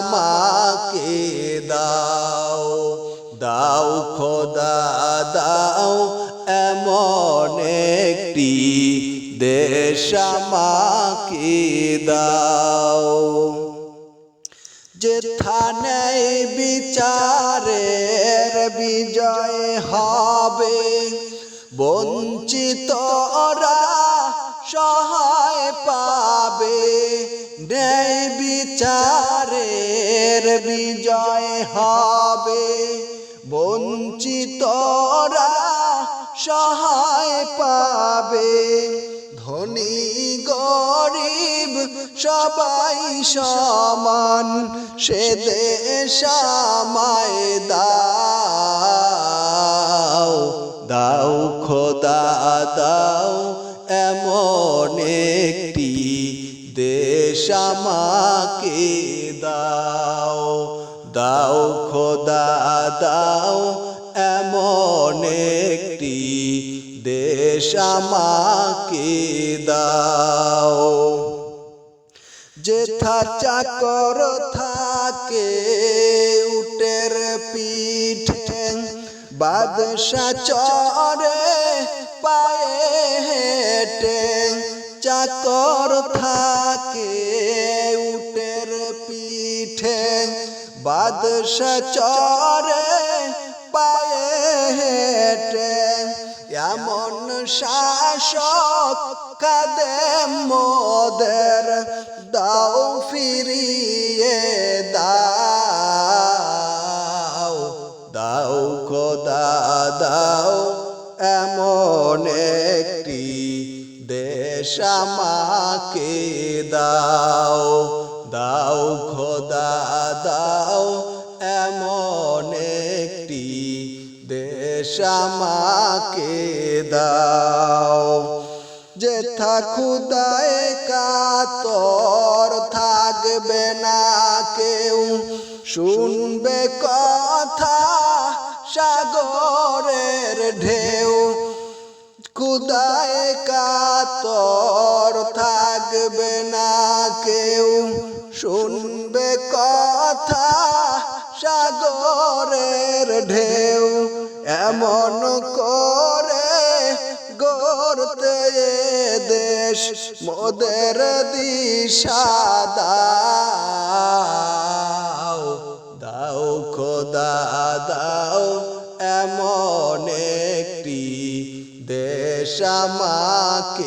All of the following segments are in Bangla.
আমাকে দাও দাও খোদা, দাও এমন একটি দেশ আমাকে দাও। যেখানে বিচারের বিজয় হবে বঞ্চিতরা সহায় পাবে। ন্যায় বিচারের বিজয় হবে। বঞ্চিতরা সহায় পাবে। ধনী, গরিব সবাই সমান। সে দেশ দাও। দাও খোদা, দাও এমন দেশ আমাকে দাও দাও খোদা, দাও এমন একটি দেশ আমাকে দাও। যেথা চাকর থাকে, উটের পিঠে বাদশা চরে চাকর থাকে উটের পিঠে, বাদশা চরে পায়ে হেঁটে। এমন শাসক কাদে মোদের, দাও ফিরিয়ে দাও দাও খোদা দাও এমন একটি দেশ আমাকে দাও দাও খোদা, দাও এমন একটি দেশ আমাকে দাও। যেথা খুদায় কাতর থাকবে না কেউ, শুনবে কথা সাগরের ঢেউ। খুদায় কাতর থাকবে না কেউ। শুনবে কথা সাগরের ঢেউ। এমন করে গড়তে দেশ মোদের দিশা দাও। দাও খোদা।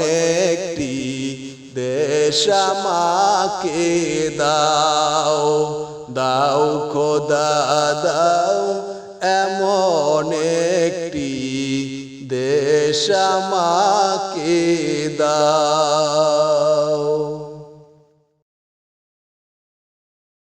একটি দেশ আমাকে দাও দাও খোদা দাও এমন একটি দেশ আমাকে দাও।